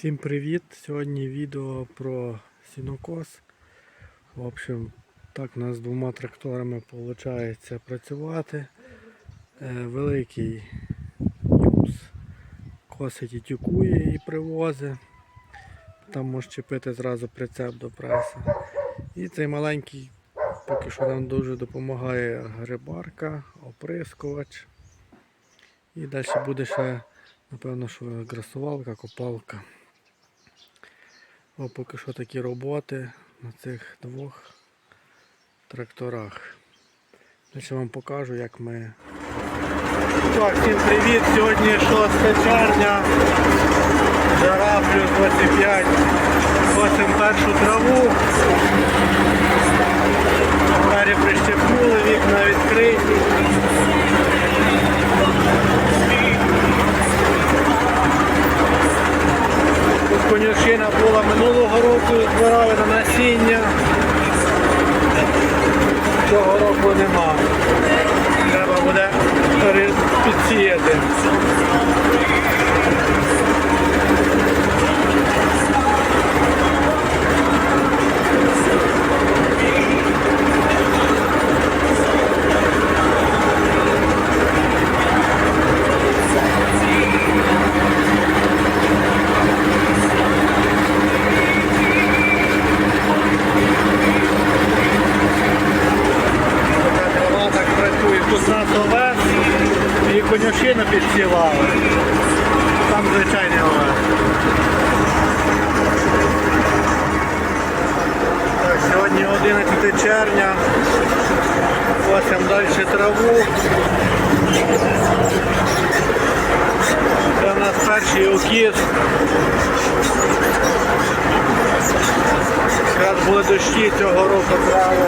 Всім привіт! Сьогодні відео про сінокос. В общем, так у нас з двома тракторами виходить працювати. Е, Великий юмс косить і тюкує і привозить. Там може чіпити зразу прицеп до преса. І цей маленький поки що нам дуже допомагає грибарка, оприскувач. І далі буде ще, напевно, що грасувалка, копалка. О, поки що такі роботи на цих двох тракторах. Далі вам покажу, як ми. Так, всім привіт! Сьогодні 6 червня. Жара плюс 25. Косимо першу траву. Двері прищепнули, вікна відкриті. Конюшина була минулого року, збирали на насіння. Цього року нема. Треба буде підсіяти. Така трава так працює. Тут нас овес і конюшину підсівали. Там звичайний овес. Так, сьогодні 11 червня. Косимо далі траву. Це у нас перший укіс. Якраз були дощі цього року трави.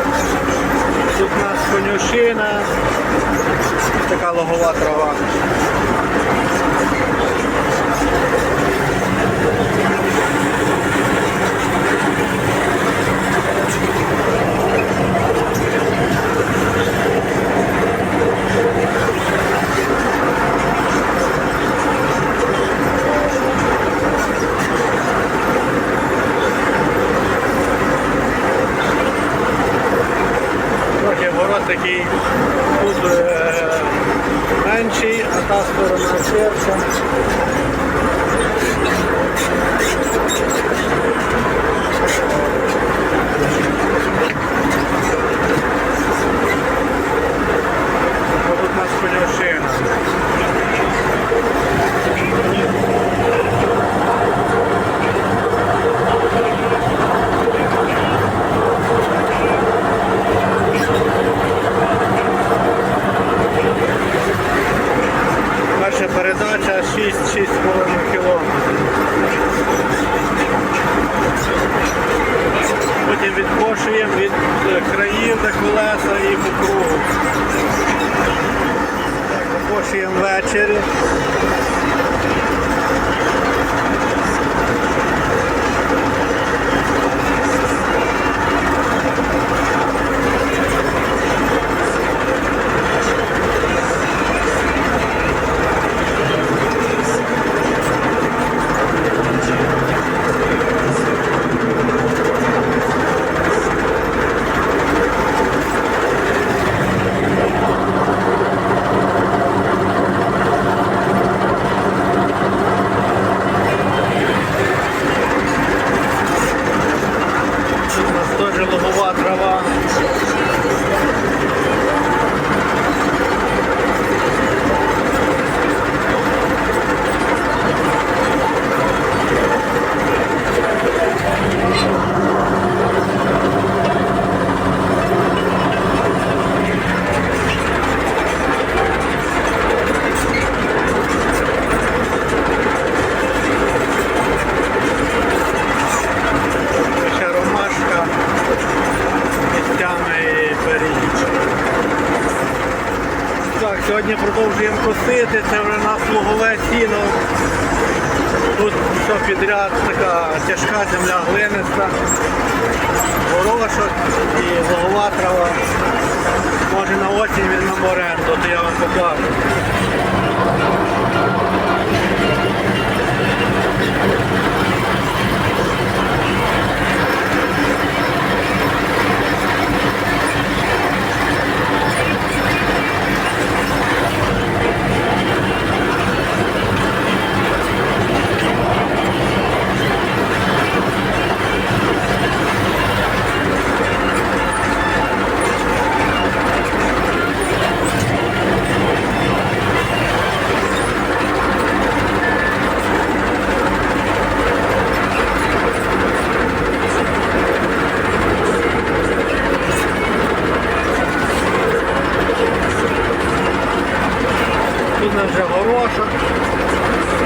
Тут у нас конюшина, така логова трава. Трохи город такий тут е, менший, а та сторона ширша.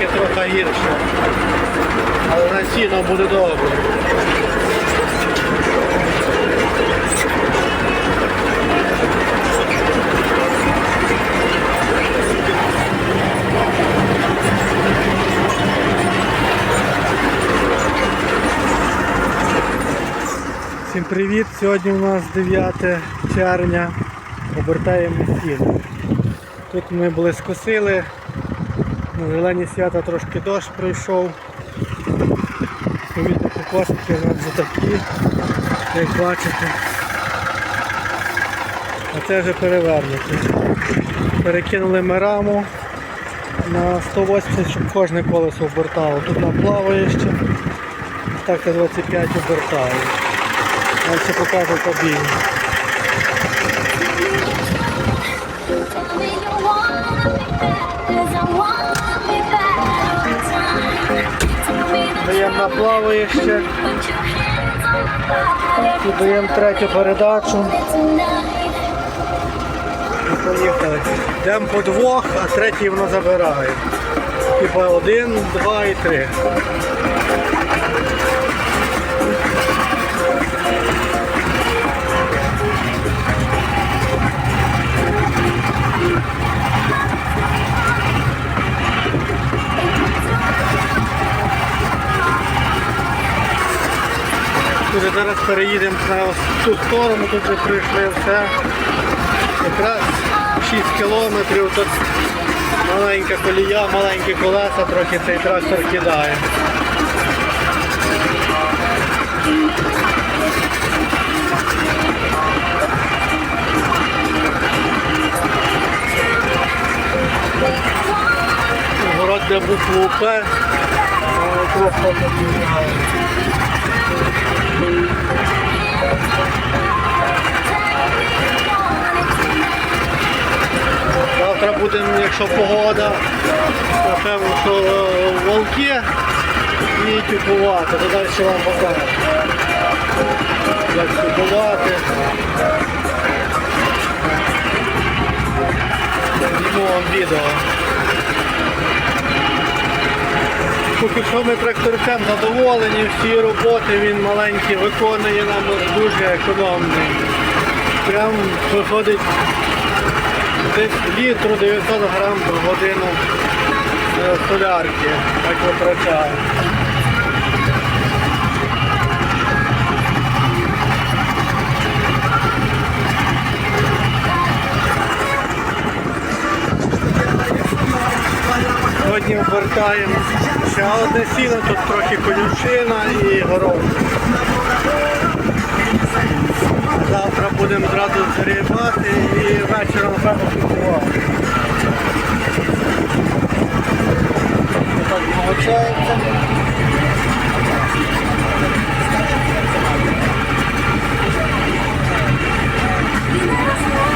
Трохи гірше. Але на сіно буде добре. Всім привіт! Сьогодні у нас 9 червня. Обертаємо сіно. Тут ми були скосили. На зелені свята трошки дощ пройшов. Відповідно, покосники у нас вже такі, як бачите. А це вже перевернуті. Перекинули ми раму на 180, щоб кожне колесо обертало. Тут нам плаває ще. Так 25 обертає. Далі покажу кабіну. Плаває ще. put your hands on my body Тут даємо третю передачу. Поїхали. Йдемо по двох, а третій воно забирає. Типа один, два і три. Переїдемо на ту сторону, тут вже прийшли все. Якраз 6 кілометрів, тут маленька колія, маленькі колеса, трохи цей трактор кидає. Город де букву П, просто будемо, якщо погода, напевно, що е, волки і тюкувати, то далі вам покажу. Як тюкувати. Зніму вам відео. Поки що ми тракторцем задоволені, всі роботи він маленький виконує нам дуже економний. Прям виходить десь літру 900 грам в годину е, солярки, так витрачає. Сьогодні обертаємо ще одне сіно, тут трохи конюшина і горох. Завтра будемо зразу зрібати і вечором купувати. Так. Тут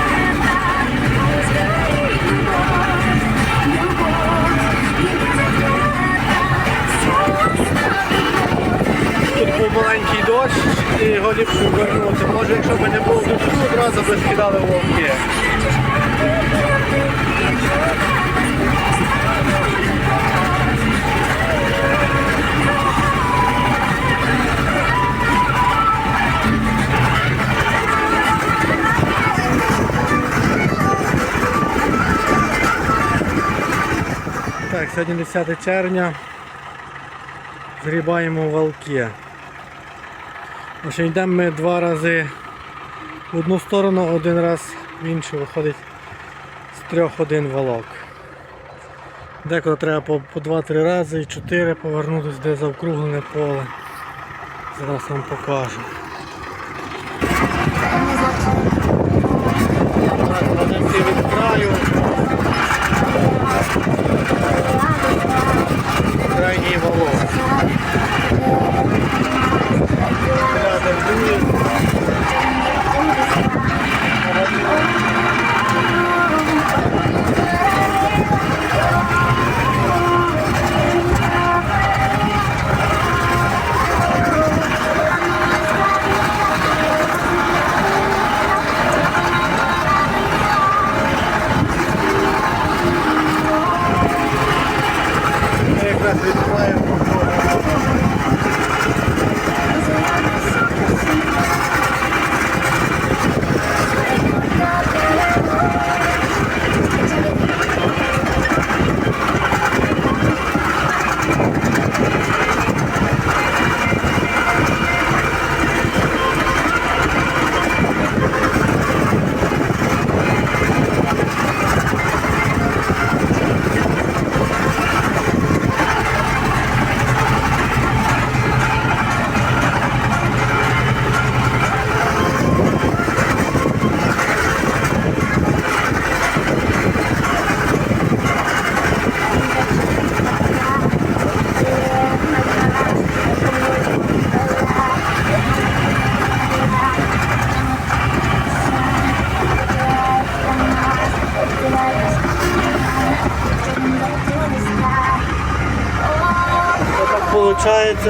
його ліпше вернути. Може, якщо б не було дощу, одразу би скидали вовки. Так, сьогодні 10 червня. Зрібаємо валки. Значить, йдемо ми два рази в одну сторону, один раз в іншу виходить з трьох один валок. Деколи треба по, по 2-3 рази і 4 повернутися, де завкруглене поле. Зараз вам покажу. Від краю. Крайній валок. Thank you.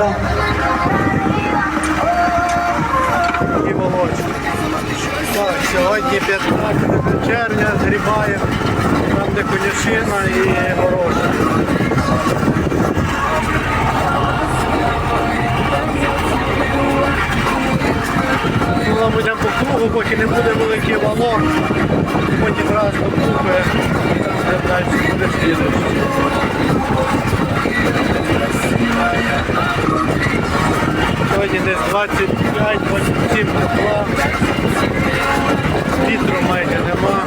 Виходить. І молочка. Так, сьогодні 15 червня згрібаємо там, де конюшина і горошина. Ну, ми будемо по кругу, поки не буде великий валок, потім раз покупи, де далі буде слідуючий. Сьогодні десь 25-27 тепла. Вітру майже нема.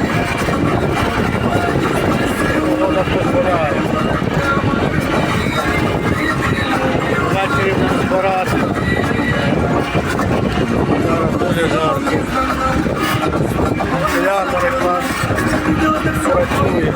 Погода позбирає. Ввечері будемо збирати. Зараз буде жарко. Вентилятор якраз працює.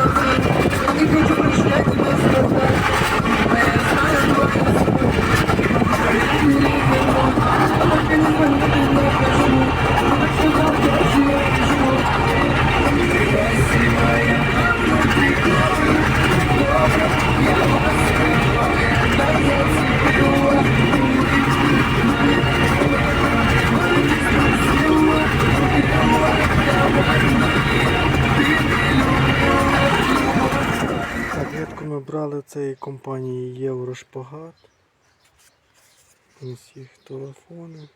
Ось їх телефони.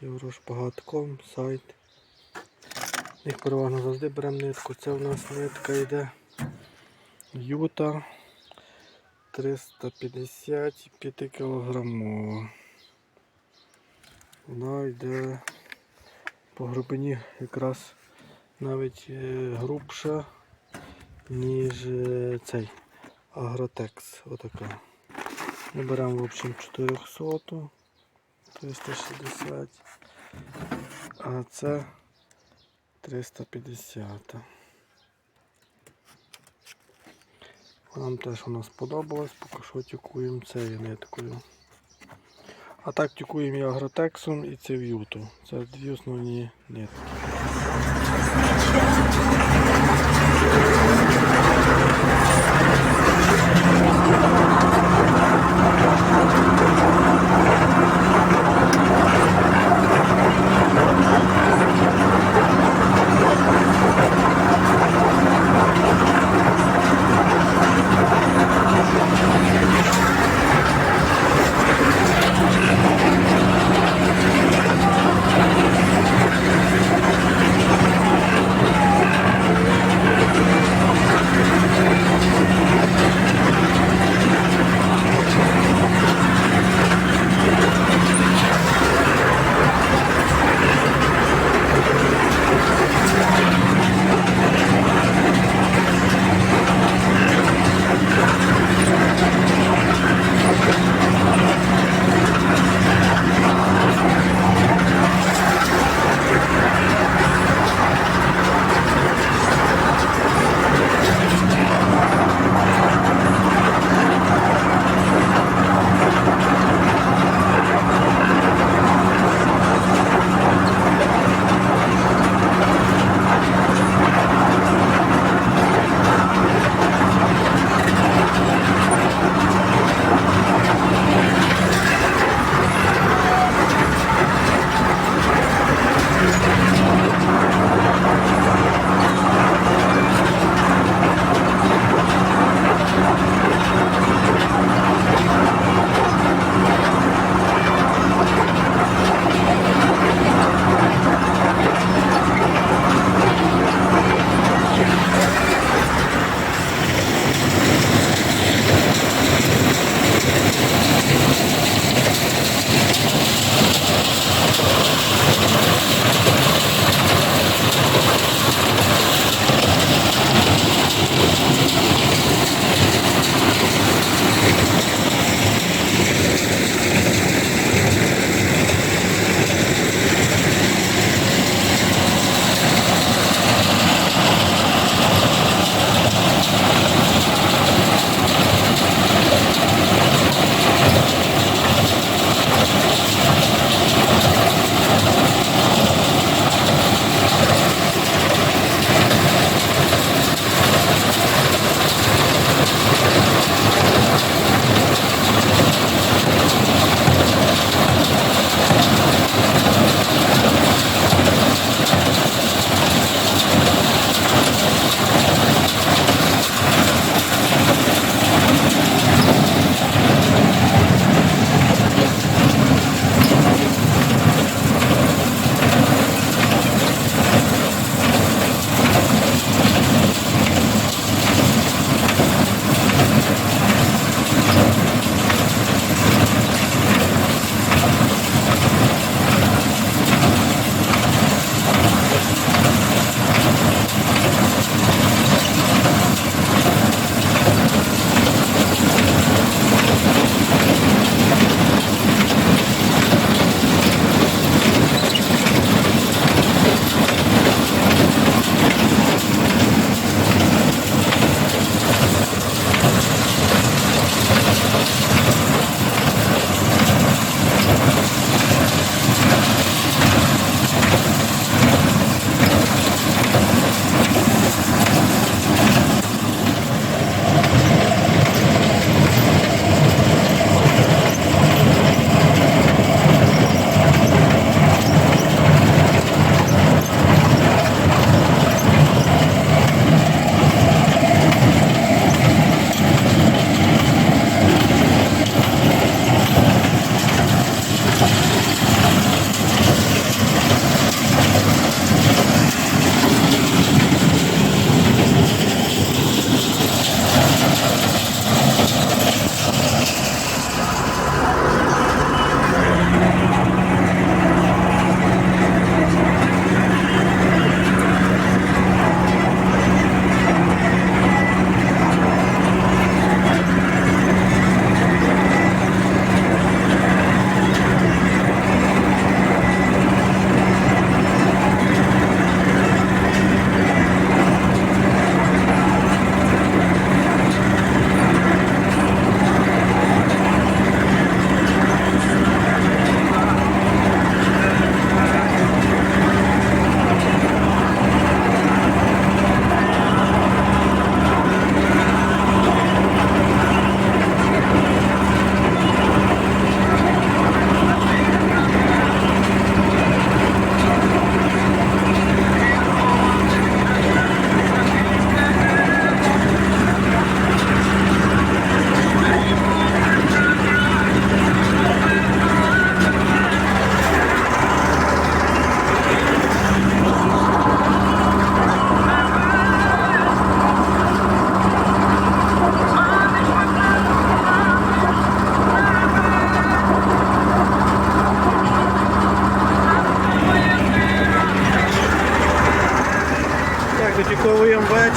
Єврошпагат.ком, сайт. Їх переважно завжди беремо нитку. Це у нас нитка йде Юта 350 5 кілограмова. Вона йде по глибині якраз навіть е, грубша, ніж е, цей Агротекс. Отака. Ми беремо в общем 400, 360, а це 350. Нам теж у нас сподобалось, поки що тюкуємо цією ниткою. А так тюкуємо і агротексом і цев'юту. Це дві основні нитки.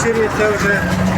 расширяется уже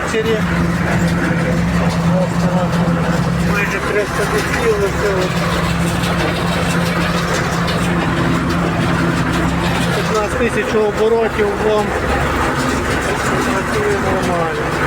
ввечері. Майже 300 дітей лишилось. 15 тисяч оборотів вам Працює нормально.